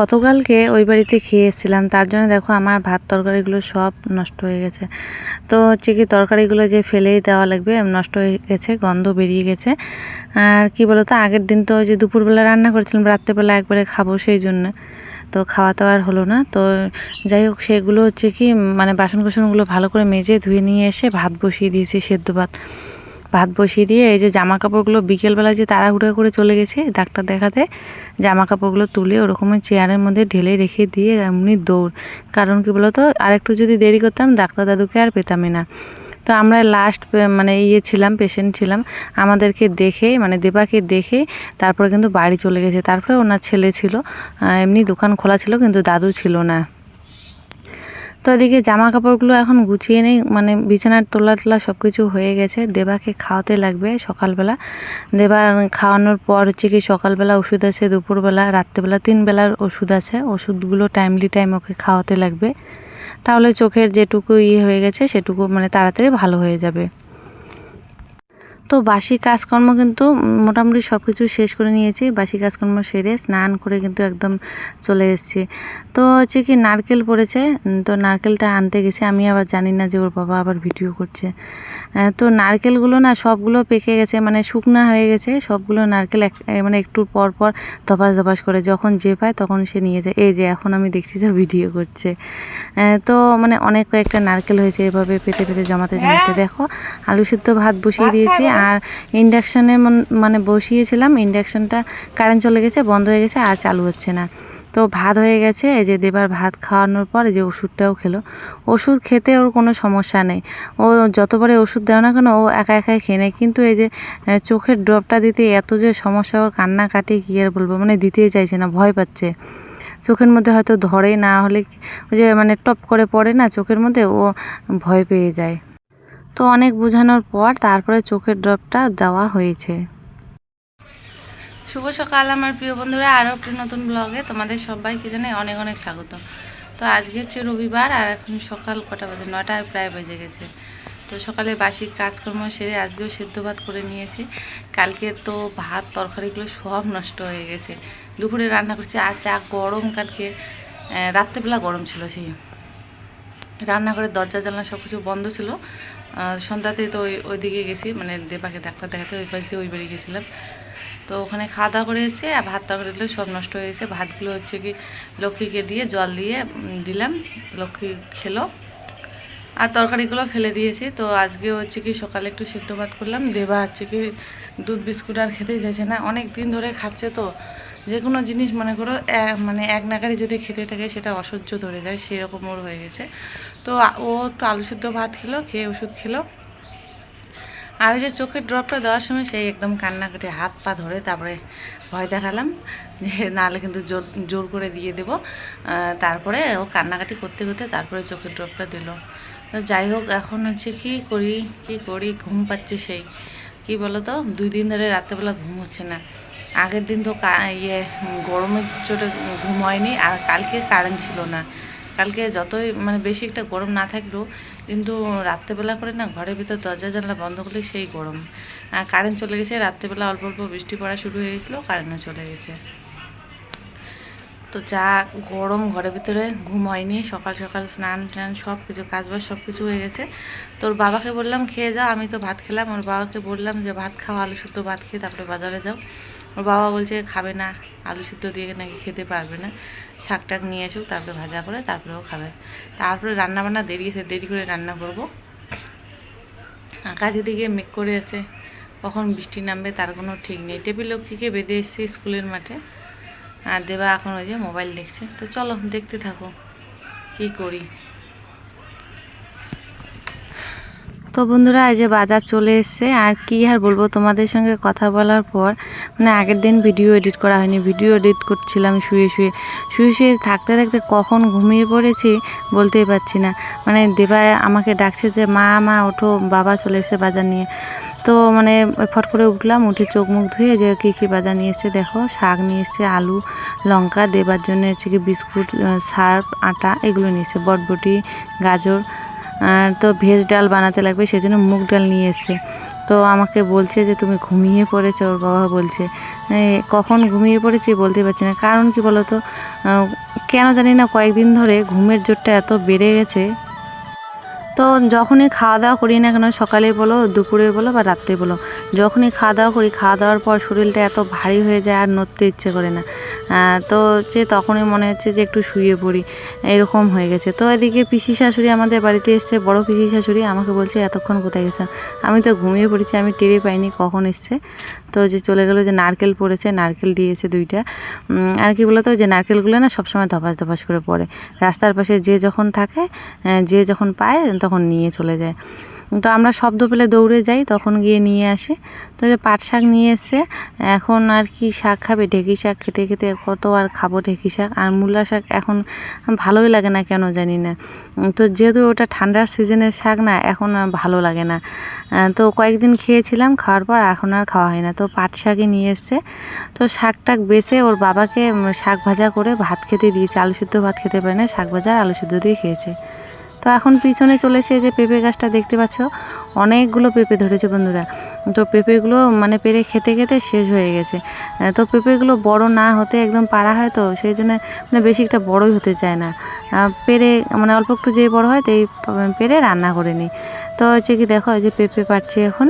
গতকালকে ওই বাড়িতে খেয়ে এসেছিলাম তার জন্য দেখো আমার ভাত তরকারিগুলো সব নষ্ট হয়ে গেছে। তো হচ্ছে কি তরকারিগুলো যে ফেলেই দেওয়া লাগবে, নষ্ট হয়ে গেছে, গন্ধ বেরিয়ে গেছে। আর কি বলতো, আগের দিন তো যে দুপুরবেলা রান্না করেছিলাম, রাত্রেবেলা একবারে খাব সেই জন্য। তো খাওয়া তো আর হলো না। তো যাই হোক, সেগুলো হচ্ছে কি মানে বাসন কোসনগুলো ভালো করে মেজে ধুয়ে নিয়ে এসে ভাত বসিয়ে দিয়েছি, সেদ্ধ ভাত। ভাত বসিয়ে দিয়ে এই যে জামা কাপড়গুলো বিকেলবেলা যে তাড়াহুড়া করে চলে গেছে, ডাক্তার দেখাতে জামা কাপড়গুলো তুলে ওরকমের চেয়ারের মধ্যে ঢেলে রেখে দিয়ে এমনি দৌড়। কারণ কি বলতো আর একটু যদি দেরি করতাম ডাক্তার দাদুকে আর পেতামই না। তো আমরা লাস্ট মানে ইয়ে ছিলাম পেশেন্ট ছিলাম, আমাদেরকে দেখে মানে দেবাকে দেখে তারপরে কিন্তু বাড়ি চলে গেছে। তারপরে ওনার ছেলে ছিল এমনি দোকান খোলা ছিল কিন্তু দাদু ছিল না। তো এদিকে জামা কাপড়গুলো এখন গুছিয়ে নেই মানে বিছানার তোলা তোলা সব কিছু হয়ে গেছে। দেবাকে খাওয়াতে লাগবে সকালবেলা। দেবা খাওয়ানোর পর হচ্ছে কি সকালবেলা ওষুধ আছে, দুপুরবেলা, রাত্রেবেলা, তিনবেলার ওষুধ আছে। ওষুধগুলো টাইমলি টাইম ওকে খাওয়াতে লাগবে। তাহলে চোখের যেটুকু ইয়ে হয়ে গেছে, সেটুকু মানে তাড়াতাড়ি ভালো হয়ে যাবে। তো বাসি কাজকর্ম কিন্তু মোটামুটি সব কিছু শেষ করে নিয়েছি। বাসি কাজকর্ম সেরে স্নান করে কিন্তু একদম চলে এসেছি। তো হচ্ছে কি নারকেল পড়েছে তো নারকেলটা আনতে গেছে। আমি আবার জানি না যে ওর বাবা আবার ভিডিও করছে। তো নারকেলগুলো না সবগুলো পেকে গেছে মানে শুকনা হয়ে গেছে। সবগুলো নারকেল এক মানে একটু পর পর ধপাস ধপাস করে যখন যে পায় তখন সে নিয়ে যায়। এই যে এখন আমি দেখছি যে ভিডিও করছে। তো মানে অনেক কয়েকটা নারকেল হয়েছে এভাবে পেতে পেতে জমাতে জমাতে। দেখো আলু সিদ্ধ ভাত বসিয়ে দিয়েছি। আর ইন্ডাকশানে মানে বসিয়েছিলাম, ইন্ডাকশানটা কারেন্ট চলে গেছে, বন্ধ হয়ে গেছে, আর চালু হচ্ছে না। তো ভাত হয়ে গেছে, এই যে দেবার ভাত খাওয়ানোর পর যে ওষুধটাও খেলো। ওষুধ খেতে ওর কোনো সমস্যা নেই। ও যতবারে ওষুধ দেয় না কেন, ও একা একাই খেয়ে নেয়। কিন্তু এই যে চোখের ড্রপটা দিতে এত যে সমস্যা, ওর কান্না কান্নাকাটি কী আর বলব? মানে দিতেই চাইছে না, ভয় পাচ্ছে। চোখের মধ্যে হয়তো ধরে না হলে, ওই যে মানে টপ করে পড়ে না, চোখের মধ্যে ও ভয় পেয়ে যায়। তো অনেক বোঝানোর পর তারপরে চোখের ড্রপটা দেওয়া হয়েছে। শুভ সকাল আমার প্রিয় বন্ধুরা, আরও একটি নতুন ব্লগে তোমাদের সবাইকে জানাই অনেক অনেক স্বাগত। তো আজকে হচ্ছে রবিবার আর এখন সকাল কটা বাজে? নটায় প্রায় বেজে গেছে। তো সকালে বাসি কাজকর্ম সেরে আজকেও সেদ্ধ ভাত করে নিয়েছি। কালকে তো ভাত তরকারিগুলো সব নষ্ট হয়ে গেছে। দুপুরে রান্না করছি, আর চা গরম কালকে রাত্রেবেলা গরম ছিল সেই। রান্নাঘরের দরজা জানলা সব কিছু বন্ধ ছিল। আহ, সন্ধ্যাতে তো ওই ওইদিকে গেছি মানে দেবাকে ডাক্তার দেখাতে ওই পাশ দিয়ে ওই বাড়ি গেছিলাম। তো ওখানে খাওয়া দাওয়া করে এসে আর ভাত তরকারিগুলো সব নষ্ট হয়ে গেছে। ভাতগুলো হচ্ছে কি লক্ষ্মীকে দিয়ে জল দিয়ে দিলাম। লক্ষ্মী খেলো। আর তরকারিগুলো ফেলে দিয়েছি। তো আজকে হচ্ছে কি সকালে একটু সেদ্ধ ভাত করলাম। দেবা হচ্ছে কি দুধ বিস্কুট আর খেতেই চাইছে না। অনেক দিন ধরে খাচ্ছে তো। যে কোনো জিনিস মনে করো মানে এক নাগারে যদি খেতে থাকে সেটা অসহ্য ধরে যায়। সেরকম ওর হয়ে গেছে। তো ও একটু আলু সিদ্ধ ভাত খেলো, খেয়ে ওষুধ খেলো। আর যে চোখের ড্রপটা দেওয়ার সময় সেই একদম কান্নাকাটি হাত পা ধরে তারপরে ভয় দেখালাম যে নাহলে কিন্তু জোর জোর করে দিয়ে দেবো। তারপরে ও কান্নাকাটি করতে করতে তারপরে চোখের ড্রপটা দিল। তো যাই হোক, এখন হচ্ছে কি করি কি করি, ঘুম পাচ্ছে সেই। কি বলো তো দুই দিন ধরে রাত্রেবেলা ঘুম হচ্ছে না। আগের দিন তো ইয়ে গরমের চোটে ঘুম হয়নি আর কালকে কারেন্ট ছিল না। কালকে যতই মানে বেশি একটা গরম না থাকলেও কিন্তু রাত্রেবেলা করে না ঘরের ভিতর দরজা জানলা বন্ধ করলে সেই গরম। কারেন্ট চলে গেছে, রাত্রেবেলা অল্প অল্প বৃষ্টি পড়া শুরু হয়ে গেছিল কারেন্টও চলে গেছে। তো যা গরম ঘরের ভিতরে, ঘুম হয়নি, সকাল সকাল স্নান টান সব কিছু, কাজবাজ সব কিছু হয়ে গেছে। তোর বাবাকে বললাম, খেয়ে যাও, আমি তো ভাত খেলাম। ওর বাবাকে বললাম যে, ভাত খাওয়া আলু সিদ্ধ ভাত খেয়ে তারপরে বাজারে যাও। ওর বাবা বলছে, খাবে না, আলু সিদ্ধ দিয়ে নাকি খেতে পারবে না। শাক টাক নিয়ে আসুক তারপরে ভাজা করে তারপরেও খাবে। তারপরে রান্না বান্না দেরি আছে দেরি করে রান্না করব। আকাশ এদিকে মেঘ করে আছে, কখন বৃষ্টি নামবে তার কোনো ঠিক নেই। টেবিল লক্ষ্মীকে বেঁধে এসেছি স্কুলের মাঠে। আর দেবা এখন ওই যে মোবাইল দেখছে। তো চলো, দেখতে থাকো, কি করি। তো বন্ধুরা, এই যে বাজার চলে এসছে। আর কি আর বলব, তোমাদের সঙ্গে কথা বলার পর মানে আগের দিন ভিডিও এডিট করা হয়নি। ভিডিও এডিট করছিলাম শুয়ে শুয়ে। শুয়ে শুয়ে থাকতে থাকতে কখন ঘুমিয়ে পড়েছি বলতেই পারছি না। মানে দেবা আমাকে ডাকছে যে, মা মা, ওঠো, বাবা চলে এসে বাজার নিয়ে। তো মানে ফট করে উঠলাম, উঠে চোখ মুখ ধুয়ে যে কী কী বাজার নিয়ে এসছে দেখো, শাক নিয়ে এসছে, আলু, লঙ্কা, দেবার জন্য হচ্ছে কি বিস্কুট সার্ফ, আটা এগুলো নিয়ে এসছে, বটবটি, গাজর আর তো ভেজ ডাল বানাতে লাগবে, সেজন্য মুগ ডাল নিয়ে এসছে। তো আমাকে বলছে যে, তুমি ঘুমিয়ে পড়েছো? ওর বাবা বলছে কখন ঘুমিয়ে পড়েছি বলতে পারছি না। কারণ কি বলতো কেন জানি না কয়েকদিন ধরে ঘুমের জোরটা এত বেড়ে গেছে তো যখনই খাওয়া দাওয়া করি না কেন, সকালে বলো, দুপুরে বলো বা রাত্রে বলো, যখনই খাওয়া দাওয়া করি, খাওয়া দাওয়ার পর শরীরটা এত ভারী হয়ে যায় আর নড়তে ইচ্ছে করে না। তো যে তখনই মনে হচ্ছে যে একটু শুয়ে পড়ি, এরকম হয়ে গেছে। তো এদিকে পিসি শাশুড়ি আমাদের বাড়িতে এসছে, বড় পিসি শাশুড়ি আমাকে বলছে, এতক্ষণ কোথায় গেছে? আমি তো ঘুমিয়ে পড়েছি, আমি টেরে পাইনি কখন এসছে। তো যে চলে গেলো যে নারকেল পড়েছে, নারকেল দিয়েছে দুইটা। আর কি বলতো, যে নারকেলগুলো না সবসময় ধপাস ধপাস করে পড়ে। রাস্তার পাশে যে যখন থাকে যে যখন পায়, তখন নিয়ে চলে যায়। তো আমরা শব্দ পেলে দৌড়ে যাই, তখন গিয়ে নিয়ে আসি। তো যে পাট শাক নিয়ে এসছে, এখন আর কি শাক খাবে? ঢেঁকি শাক খেতে খেতে কত আর খাব ঢেঁকি শাক? আর মূলা শাক এখন ভালোই লাগে না কেন জানি না। তো যেহেতু ওটা ঠান্ডার সিজনের শাক না, এখন আর ভালো লাগে না। তো কয়েকদিন খেয়েছিলাম, খাওয়ার পর এখন আর খাওয়া হয় না। তো পাট শাকই নিয়ে এসছে। তো শাক টাক বেছে ওর বাবাকে শাক ভাজা করে ভাত খেতে দিয়েছে। আলু সিদ্ধ ভাত খেতে পারে না, শাক ভাজা আলু সিদ্ধ দিয়ে খেয়েছে। তো এখন পিছনে চলেছে যে পেঁপে গাছটা দেখতে পাচ্ছ, অনেকগুলো পেঁপে ধরেছে বন্ধুরা। তো পেঁপেগুলো মানে পেরে খেতে খেতে শেষ হয়ে গেছে। তো পেঁপেগুলো বড় না হতে একদম পাড়া হয় তো, সেই জন্য মানে বেশি একটা বড়ই হতে চায় না। পেরে মানে অল্প একটু যে বড় হয় তাই পেরে রান্না করে নিই। তো হচ্ছে কি দেখো যে পেঁপে পাচ্ছি এখন।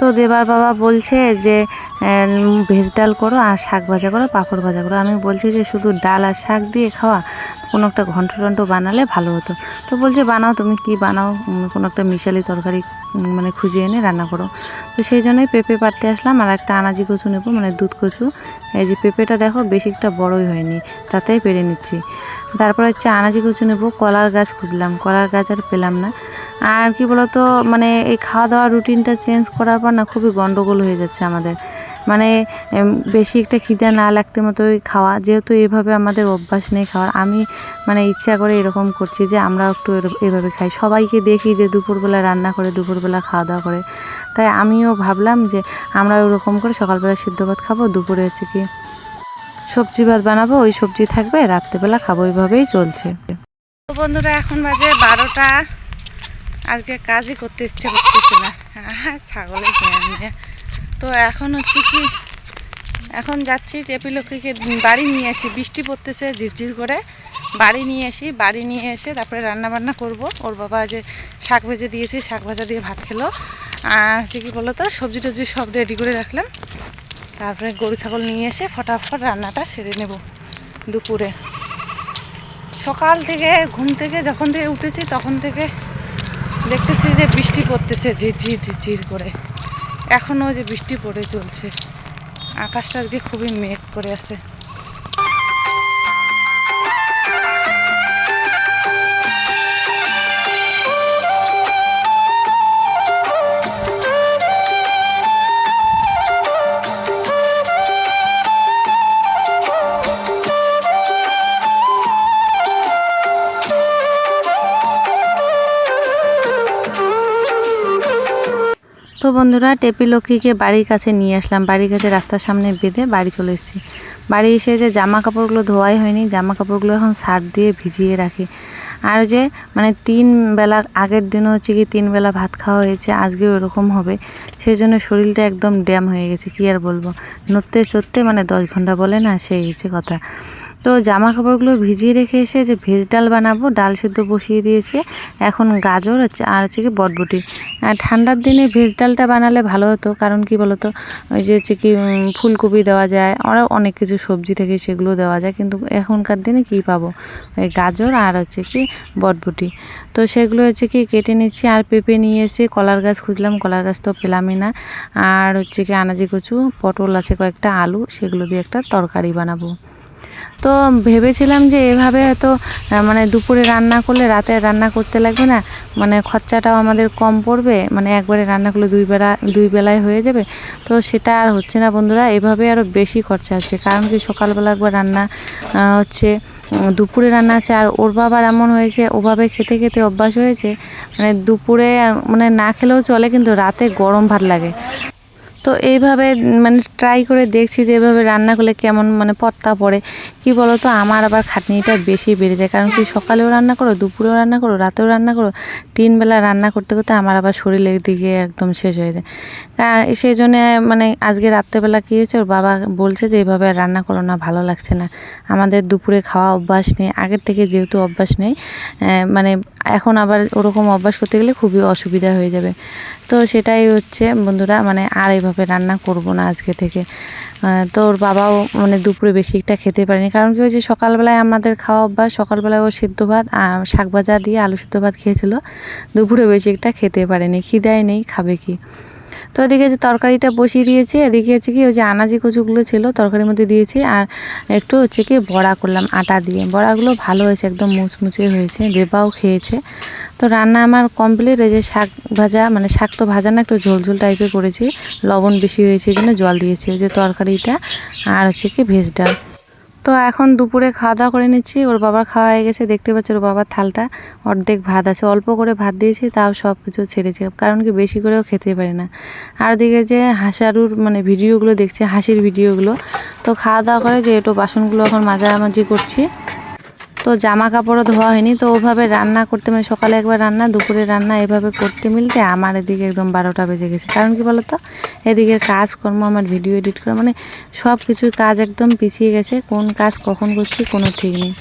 তো দেবার বাবা বলছে যে ভেজ ডাল করো আর শাক ভাজা করো, পাঁপড় ভাজা করো। আমি বলছি যে, শুধু ডাল আর শাক দিয়ে খাওয়া? কোনো একটা ঘন্ট টন্ট বানালে ভালো হতো। তো বলছে, বানাও, তুমি কি বানাও? কোনো একটা মিশালি তরকারি মানে খুঁজে এনে রান্না করো। তো সেই জন্যই পেঁপে পাড়তে আসলাম, আর একটা আনাজি কচু নেব মানে দুধ কচু। এই যে পেঁপেটা দেখো, বেশি একটা বড়ই হয়নি, তাতেই পেরে নিচ্ছি। তারপর হচ্ছে আনাজি কচু নেব, কলার গাছ খুঁজলাম, কলার গাছ আর পেলাম না। আর কি বলতো মানে এই খাওয়া দাওয়ার রুটিনটা চেঞ্জ করার পর না খুবই গন্ডগোল হয়ে যাচ্ছে আমাদের। মানে বেশি একটা খিদে না লাগতে মতোই খাওয়া। যেহেতু এভাবে আমাদের অভ্যাস নেই খাওয়ার, আমি মানে ইচ্ছা করে এরকম করছি যে আমরা একটু এভাবে খাই। সবাইকে দেখি যে দুপুরবেলা রান্না করে, দুপুরবেলা খাওয়া দাওয়া করে। তাই আমিও ভাবলাম যে আমরা ওরকম করে সকালবেলা সিদ্ধ ভাত খাব, দুপুরে হচ্ছে কি সবজি ভাত বানাবো, ওই সবজি থাকবে, রাত্রেবেলা খাব ওইভাবেই চলছে। বন্ধুরা, এখন বাজে বারোটা। আজকে কাজই করতে ইচ্ছে করতেছে না। ছাগলের। তো এখন হচ্ছে কি, এখন যাচ্ছি টেপিলক্ষীকে বাড়ি নিয়ে আসি। বৃষ্টি পড়তেছে ঝিরঝির করে। বাড়ি নিয়ে আসি, বাড়ি নিয়ে এসে তারপরে রান্না বান্না করব। ওর বাবা যে শাক ভেজে দিয়েছি, শাক ভাজা দিয়ে ভাত খেলো। আর হচ্ছে কি বলো তো সবজি টবজি সব রেডি করে রাখলাম। তারপরে গরু ছাগল নিয়ে এসে ফটাফট রান্নাটা সেরে নেব দুপুরে। সকাল থেকে, ঘুম থেকে যখন থেকে উঠেছি, তখন থেকে দেখতেছি যে বৃষ্টি পড়তেছে ঝিরঝির ঝিরঝির করে। এখনও যে বৃষ্টি পড়ে চলছে আকাশটা আজকে খুবই মেঘ করে আছে। তো বন্ধুরা টেপিলক্ষীকে বাড়ির কাছে নিয়ে আসলাম। বাড়ির কাছে রাস্তার সামনে বেঁধে বাড়ি চলে এসেছি। বাড়ি এসে যে জামা কাপড়গুলো ধোয়াই হয়নি জামা কাপড়গুলো এখন সার দিয়ে ভিজিয়ে রাখি। আর যে মানে তিন বেলা, আগের দিনও হচ্ছে কি তিন বেলা ভাত খাওয়া হয়েছে, আজকেও ওরকম হবে। সেই জন্য শরীরটা একদম ড্যাম হয়ে গেছে, কি আর বলব? নড়তে চড়তে মানে দশ ঘণ্টা বলে না, সেই হচ্ছে কথা। তো জামা কাপড়গুলো ভিজিয়ে রেখে এসে যে ভেজ ডাল বানাবো, ডাল সেদ্ধ বসিয়ে দিয়েছে। এখন গাজর হচ্ছে আর হচ্ছে কি বটবটি। ঠান্ডার দিনে ভেজ ডালটা বানালে ভালো হতো, কারণ কি বলতো, ওই যে হচ্ছে কি ফুলকপি দেওয়া যায় আরও অনেক কিছু সবজি থেকে সেগুলো দেওয়া যায়, কিন্তু এখনকার দিনে কি পাবো? ওই গাজর আর হচ্ছে কি বটবটি। তো সেগুলো হচ্ছে কি কেটে নিচ্ছি আর পেঁপে নিয়ে এসে কলার গাছ খুঁজলাম, কলার গাছ তো পেলামই না। আর হচ্ছে কি আনাজি কচু, পটল আছে কয়েকটা, আলু, সেগুলো দিয়ে একটা তরকারি বানাবো। তো ভেবেছিলাম যে এভাবে হয়তো মানে দুপুরে রান্না করলে, রাতে রান্না করতে লাগবে না মানে খরচাটাও আমাদের কম পড়বে মানে একবারে রান্না করলে দুই বেলা, দুই বেলায় হয়ে যাবে। তো সেটা আর হচ্ছে না বন্ধুরা, এভাবে আরও বেশি খরচা হচ্ছে কারণ কি সকালবেলা একবার রান্না হচ্ছে দুপুরে রান্না আছে, আর ওর বাবার এমন হয়েছে, ওভাবে খেতে খেতে অভ্যাস হয়েছে মানে দুপুরে মানে না খেলেও চলে, কিন্তু রাতে গরম ভাত লাগে। তো এইভাবে মানে ট্রাই করে দেখছি যে এভাবে রান্না করলে কেমন মানে পত্তা পড়ে। কি বলো তো আমার আবার খাটনিটা বেশি বেড়ে যায়। কারণ কি সকালেও রান্না করো, দুপুরেও রান্না করো, রাতেও রান্না করো, তিন বেলা রান্না করতে করতে আমার আবার শরীরের দিকে একদম শেষ হয়ে যায়। সেই জন্যে মানে আজকে রাত্রেবেলা কী হয়েছে? ওর বাবা বলছে যে এইভাবে আর রান্না করো না, ভালো লাগছে না। আমাদের দুপুরে খাওয়া অভ্যাস নেই। আগের থেকে যেহেতু অভ্যাস নেই মানে এখন আবার ওরকম অভ্যাস করতে গেলে খুবই অসুবিধা হয়ে যাবে। তো সেটাই হচ্ছে, বন্ধুরা মানে আর এইভাবে রান্না করব না আজকে থেকে। তো ওর বাবাও মানে দুপুরে বেশি একটা খেতে পারেনি। কারণ কি হয়েছে, সকালবেলায় আমাদের খাওয়া অভ্যাস, সকালবেলায় ও সিদ্ধ ভাত শাক ভাজা দিয়ে আলু সিদ্ধ ভাত খেয়েছিল। দুপুরে বেশি একটা খেতে পারেনি খিদায় নেই, খাবে কি? তো এদিকে যে তরকারিটা বসিয়ে দিয়েছি, এদিকে হচ্ছে কি ওই যে আনাজি কচুগুলো ছিল, তরকারির মধ্যে দিয়েছি, আর একটু হচ্ছে কি বড়া করলাম, আটা দিয়ে। বড়াগুলো ভালো হয়েছে, একদম মুচমুচে হয়েছে, দেবাও খেয়েছে। তো রান্না আমার কমপ্লিট এই যে শাক ভাজা মানে শাক তো ভাজা না, একটু ঝোল ঝোল টাইপের করেছি। লবণ বেশি হয়েছে জন্য জল দিয়েছি ওই যে তরকারিটা, আর হচ্ছে কি ভেজ ডাল। তো এখন দুপুরে খাওয়া দাওয়া করে নিচ্ছি, ওর বাবার খাওয়া হয়ে গেছে, দেখতে পাচ্ছি ওর বাবার থালটা, অর্ধেক ভাত আছে, অল্প করে ভাত দিয়েছি, তাও সব কিছু ছেড়েছে, কারণ কি বেশি করেও খেতে পারে না। আর দিকে যে হাসারুর মানে ভিডিওগুলো দেখছি, হাসির ভিডিওগুলো, তো খাওয়া দাওয়া করে যে একটু বাসনগুলো এখন মাঝামাঝি করছি তো জামা কাপড়ও ধোয়া হয়নি, তো ওভাবে রান্না করতে মানে সকালে একবার রান্না, দুপুরে রান্না, এভাবে করতে মিলতে আমার এদিকে একদম বারোটা বেজে গেছে। কারণ কি বলতো? এদিকের কাজকর্ম, আমার ভিডিও এডিট করা মানে সব কিছুই কাজ একদম পিছিয়ে গেছে, কোন কাজ কখন করছি কোনো ঠিক নেই।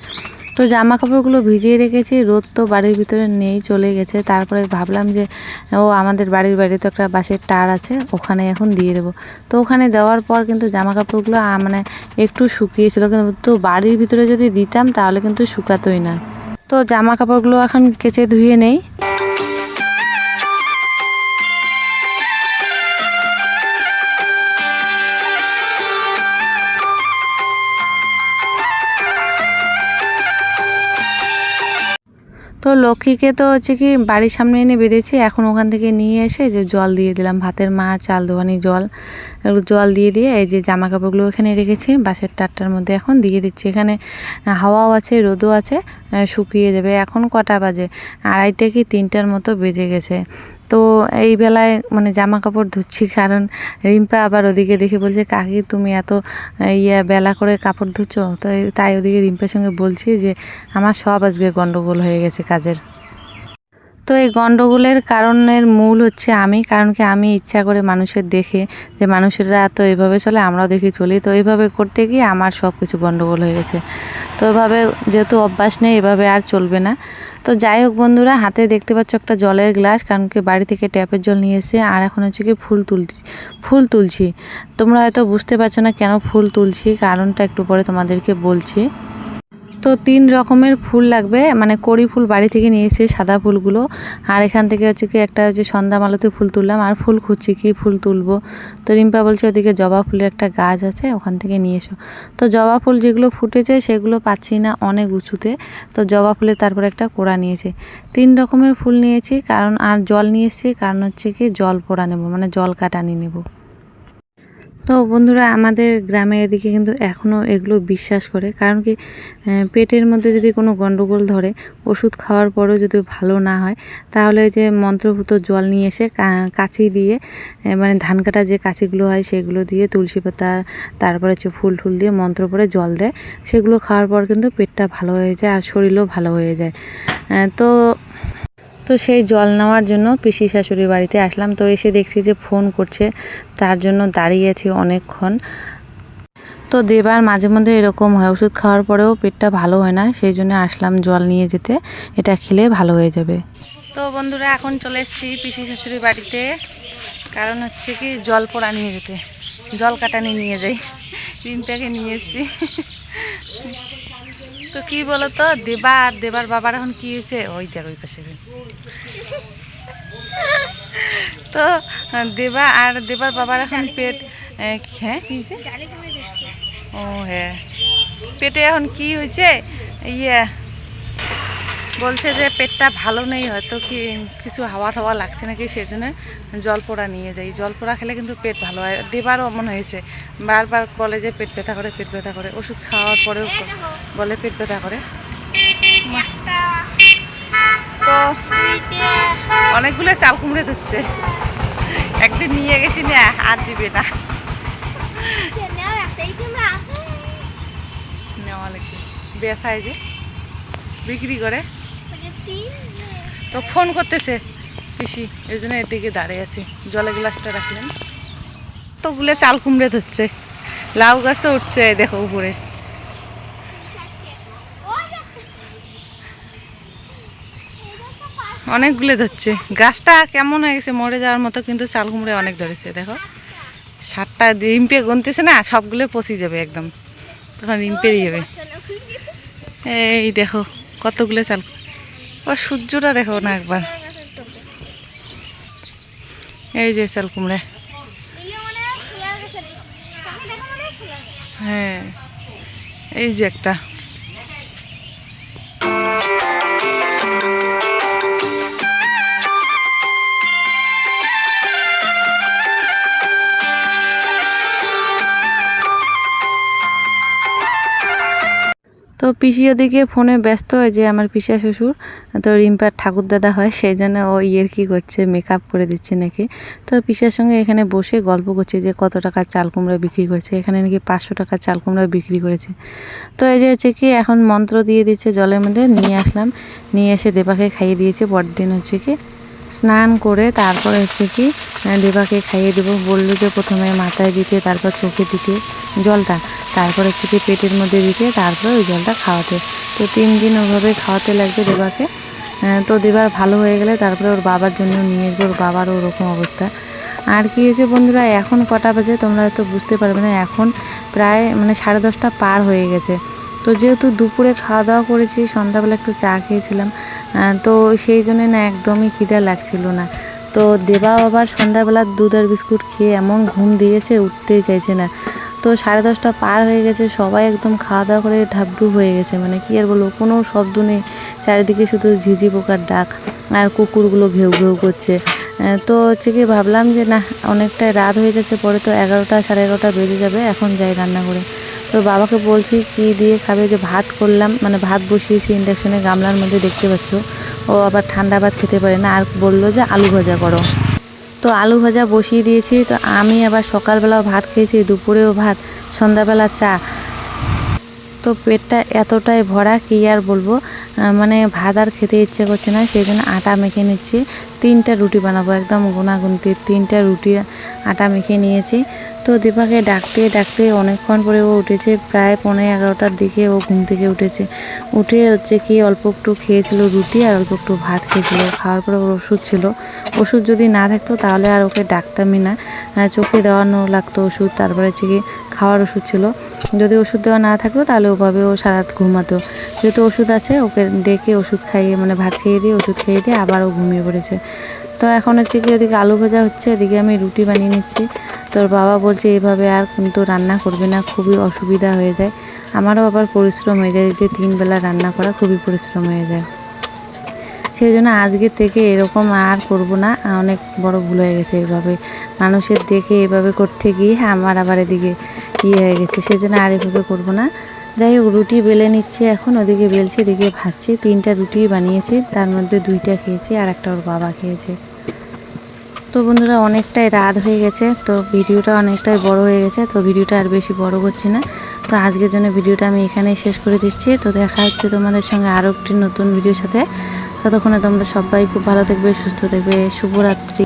তো জামা কাপড়গুলো ভিজিয়ে রেখেছি, রোদ তো বাড়ির ভিতরে নেই, চলে গেছে। তারপরে ভাবলাম যে, ও আমাদের বাড়ির বাইরে তো একটা বাঁশের টার আছে, ওখানে এখন দিয়ে দেবো। তো ওখানে দেওয়ার পর কিন্তু জামা কাপড়গুলো মানে একটু শুকিয়েছিল। কিন্তু তো বাড়ির ভিতরে যদি দিতাম, তাহলে কিন্তু শুকাতোই না। তো জামা কাপড়গুলো এখন কেচে ধুয়ে নেই। লক্ষ্মীকে তো হচ্ছে কি বাড়ির সামনে এনে বেঁধেছি, এখন ওখান থেকে নিয়ে এসে যে জল দিয়ে দিলাম, ভাতের মা চাল দোয়ানি জল জল দিয়ে দিয়ে এই যে জামা কাপড়গুলো এখানে রেখেছি বাসের টাটটার মধ্যে এখন দিয়ে দিচ্ছি, এখানে হাওয়াও আছে, রোদও আছে শুকিয়ে যাবে, এখন কটা বাজে, আড়াইটে কি তিনটার মতো বেজে গেছে। তো এই বেলায় মানে জামা কাপড় ধুচ্ছি, কারণ রিম্পা আবার ওদিকে দেখে বলছে, কাকি, তুমি এত ইয়া বেলা করে কাপড় ধুচ্ছ? তো তাই ওদিকে রিম্পার সঙ্গে বলছি যে, আমার সব আজকে গণ্ডগোল হয়ে গেছে কাজের। তো এই গণ্ডগোলের কারণের মূল হচ্ছে আমি, কারণ কি আমি ইচ্ছা করে মানুষের দেখে যে মানুষেরা তো এইভাবে চলে, আমরাও দেখি চলি। তো এইভাবে করতে গিয়ে আমার সব কিছু গণ্ডগোল হয়ে গেছে। তো এভাবে যেহেতু অভ্যাস নেই, এভাবে আর চলবে না। তো যাই হোক বন্ধুরা, হাতে দেখতে পাচ্ছ একটা জলের গ্লাস, কারণ কি বাড়ি থেকে ট্যাপের জল নিয়ে এসে আর এখন হচ্ছে কি ফুল তুলছি ফুল তুলছি। তোমরা হয়তো বুঝতে পারছ না কেন ফুল তুলছি, কারণটা একটু পরে তোমাদেরকে বলছি। তো তিন রকমের ফুল লাগবে। মানে কড়ি ফুল বাড়ি থেকে নিয়ে সাদা ফুলগুলো। আর এখান থেকে হচ্ছে কি একটা হচ্ছে সন্ধ্যা মালতি ফুল তুললাম। আর ফুল খুঁজছি কি ফুল তুলবো। তো রিম্পা বলছে ওদিকে জবা ফুলের একটা গাছ আছে, ওখান থেকে নিয়ে এসো। তো জবা ফুল যেগুলো ফুটেছে সেগুলো পাচ্ছি না অনেক উঁচুতে। তো জবা ফুলের তারপরে একটা কোড়া নিয়েছে। তিন রকমের ফুল নিয়েছি, কারণ আর জল নিয়ে এসেছি, কারণ হচ্ছে কি জল পোড়া নেব মানে জল কাটানি নেব। তো বন্ধুরা, আমাদের গ্রামের এদিকে কিন্তু এখনও এগুলো বিশ্বাস করে। কারণ কি পেটের মধ্যে যদি কোনো গণ্ডগোল ধরে, ওষুধ খাওয়ার পরেও যদি ভালো না হয়, তাহলে যে মন্ত্রভূত জল নিয়ে এসে কাঁচি দিয়ে মানে ধান কাটা যে কাঁচিগুলো হয়, সেগুলো দিয়ে তুলসী পাতা, তারপরে হচ্ছে ফুল টুল দিয়ে মন্ত্র পরে জল দেয়। সেগুলো খাওয়ার পর কিন্তু পেটটা ভালো হয়ে যায় আর শরীরও ভালো হয়ে যায়। তো তো সেই জল নেওয়ার জন্য পিসি শাশুড়ি বাড়িতে আসলাম। তো এসে দেখছি যে ফোন করছে, তার জন্য দাঁড়িয়ে আছি অনেকক্ষণ। তো দেবার মাঝে মধ্যে এরকম হয়, ওষুধ খাওয়ার পরেও পেটটা ভালো হয় না, সেই জন্য আসলাম জল নিয়ে যেতে। এটা খেলে ভালো হয়ে যাবে। তো বন্ধুরা, এখন চলে এসেছি পিসি শাশুড়ি বাড়িতে। কারণ হচ্ছে কি, জল পোড়া নিয়ে যেতে। জল কাটানি নিয়ে যাই। রিম্পাকে নিয়ে এসেছি। তো কি বলো তো দেবা আর দেবার বাবার এখন কি হয়েছে? ওই দেখ, ওই পাশে তো, দেবা আর দেবার বাবার এখন পেট হ্যাঁ কি হয়েছে? ও হ্যাঁ। পেটে এখন কি হয়েছে? ইয়ে বলছে যে পেটটা ভালো নেই, হয়তো কি কিছু হাওয়া টাওয়া লাগছে নাকি সেই জন্য জল পোড়া নিয়ে যাই। জল পোড়া খেলে কিন্তু পেট ভালো হয়। দেবারও মনে হয়েছে। বারবার বলে যে পেট ব্যথা করে, পেট ব্যথা করে। ওষুধ খাওয়ার পরেও বলে পেট ব্যথা করে। তো অনেকগুলো চাল কুমড়ে দিচ্ছে একদিন নিয়ে গেছি না, আর দিবে না। নেওয়া বেসায় যে বিক্রি করে। তো ফোন করতেছে পিসি, এই জন্য এদিকে দাঁড়িয়ে আছি। জলের গ্লাসটা রাখলেন। তোগুলো চাল কুমড়ে ধরছে। লাউ গাছও উঠছে দেখো উপরে। অনেকগুলো ধরছে। গাছটা কেমন হয়ে গেছে মরে যাওয়ার মতো, কিন্তু চাল কুমড়ে অনেক ধরেছে, দেখো। সাতটা রিম্পে গুনতেছে না, সবগুলো পচি যাবে একদম। তখন রিম্পেরই যাবে এই দেখো, কতগুলো চাল ও সূর্যটা দেখো না একবার। এই যে চাল কুমড়ে। হ্যাঁ এই যে একটা। তো পিসি ওদিকে ফোনে ব্যস্ত হয় যে আমার পিসা শ্বশুর, তো রিম্পার ঠাকুর দাদা হয়, সেই জন্য ও ইয়ের কি করছে মেকআপ করে দিচ্ছে নাকি। তো পিসার সঙ্গে এখানে বসে গল্প করছে যে কত টাকা চাল কুমড়া বিক্রি করছে, এখানে নাকি পাঁচশো টাকা চাল কুমড়া বিক্রি করেছে। তো এই যে হচ্ছে কি, এখন মন্ত্র দিয়ে দিচ্ছে জলের মধ্যে, নিয়ে আসলাম। নিয়ে এসে দেবাকে খাইয়ে দিয়েছে, পরদিন হচ্ছে কি স্নান করে তারপরে হচ্ছে কি দেবাকে খাইয়ে দেবো। বলল যে প্রথমে মাথায় দিতে, তারপর চোখে দিতে জলটা। তারপর হচ্ছে কি পেটের মধ্যে দিতে, তারপর ওই জলটা খাওয়াতে। তো তিন দিন ওভাবে খাওয়াতে লাগবে দেবাকে। তো দেবার ভালো হয়ে গেলে তারপরে ওর বাবার জন্য নিয়ে আসবে, ওর বাবারও ওরকম অবস্থা। আর কি হয়েছে বন্ধুরা, এখন কটা বাজে তোমরা হয়তো বুঝতে পারবে না, এখন প্রায় মানে সাড়ে দশটা পার হয়ে গেছে। তো যেহেতু দুপুরে খাওয়া দাওয়া করেছি, সন্ধ্যাবেলা একটু চা খেয়েছিলাম তো সেই জন্য না একদমই খিদে লাগছিল না। তো দেবা আবার সন্ধ্যাবেলা দুধ আর বিস্কুট খেয়ে এমন ঘুম দিয়েছে উঠতেই চাইছে না। তো সাড়ে দশটা পার হয়ে গেছে, সবাই একদম খাওয়া দাওয়া করে ঢাবডুব হয়ে গেছে। মানে কি আর বলব, কোনো শব্দ নেই। চারিদিকে শুধু ঝিঝি পোকার ডাক আর কুকুরগুলো ঘেউ ঘেউ করছে। তো হচ্ছে কি, ভাবলাম যে না, অনেকটাই রাত হয়ে যাচ্ছে, পরে তো এগারোটা, সাড়ে এগারোটা বেজে যাবে, এখন যাই রান্না করে তো বাবাকে বলছি, কি দিয়ে খাবে? যে ভাত করলাম মানে ভাত বসিয়েছি ইন্ডাকশনে গামলার মধ্যে দেখতে পাচ্ছ। ও আবার ঠান্ডা ভাত খেতে পারে না। আর বলল যে আলু ভাজা করো। তো আলু ভাজা বসিয়ে দিয়েছি। তো আমি আবার সকালবেলাও ভাত খেয়েছি, দুপুরেও ভাত, সন্ধ্যাবেলা চা। তো পেটটা এতটাই ভরা কি আর বলব? মানে ভাত আর খেতে ইচ্ছে করছে না সেই জন্য আটা মেখে নিচ্ছি। তিনটা রুটি বানাবো, একদম গুনাগুনতি তিনটা রুটি আটা মেখে নিয়েছি। তো দীপাকে ডাকতে ডাকতে অনেকক্ষণ পরে ও উঠেছে। প্রায় পনেরো এগারোটার দিকে ও ঘুম থেকে উঠেছে। উঠে হচ্ছে কি অল্প একটু খেয়েছিল রুটি আর অল্প একটু ভাত খেয়েছিল। খাওয়ার পরে ওর ওষুধ ছিল। ওষুধ যদি না থাকতো তাহলে আর ওকে ডাকতামই না। চোখে দেওয়ানো লাগতো ওষুধ। তারপরে হচ্ছে কি খাওয়ার ওষুধ ছিল। যদি ওষুধ দেওয়া না থাকতো তাহলে ওভাবে ও সারা রাত ঘুমাতো। যেহেতু ওষুধ আছে, ওকে ডেকে ওষুধ খাইয়ে মানে ভাত খেয়ে দিয়ে, ওষুধ খেয়ে দিয়ে আবার ও ঘুমিয়ে পড়েছে। তো এখন হচ্ছে কি ওদিকে আলু ভাজা হচ্ছে, এদিকে আমি রুটি বানিয়ে নিচ্ছি। তোর বাবা বলছে এভাবে আর কিন্তু রান্না করবে না, খুবই অসুবিধা হয়ে যায়। আমারও আবার পরিশ্রম হয়ে যায় যে তিন বেলা রান্না করা খুবই পরিশ্রম হয়ে যায়। সেই জন্য আজকে থেকে এরকম আর করব না, অনেক বড় ভুল হয়ে গেছে এভাবে। মানুষের দেখে এভাবে করতে গিয়ে আমার আবার এদিকে ইয়ে হয়ে গেছে, সেই জন্য আর এভাবে করব না। যাই হোক, রুটি বেলে নিচ্ছে এখন, ওদিকে বেলছে, এদিকে ভাজছি। তিনটা রুটি বানিয়েছি, তার মধ্যে দুইটা খেয়েছি আর একটা ওর বাবা খেয়েছে। তো বন্ধুরা, অনেকটাই রাত হয়ে গেছে, তো ভিডিওটা অনেকটাই বড় হয়ে গেছে, তো ভিডিওটা আর বেশি বড় করছি না। তো আজকের জন্য ভিডিওটা আমি এখানেই শেষ করে দিচ্ছি। তো দেখা হচ্ছে তোমাদের সঙ্গে আরও একটি নতুন ভিডিওর সাথে। ততক্ষণে তোমরা সবাই খুব ভালো থাকবে, সুস্থ থাকবে, শুভরাত্রি।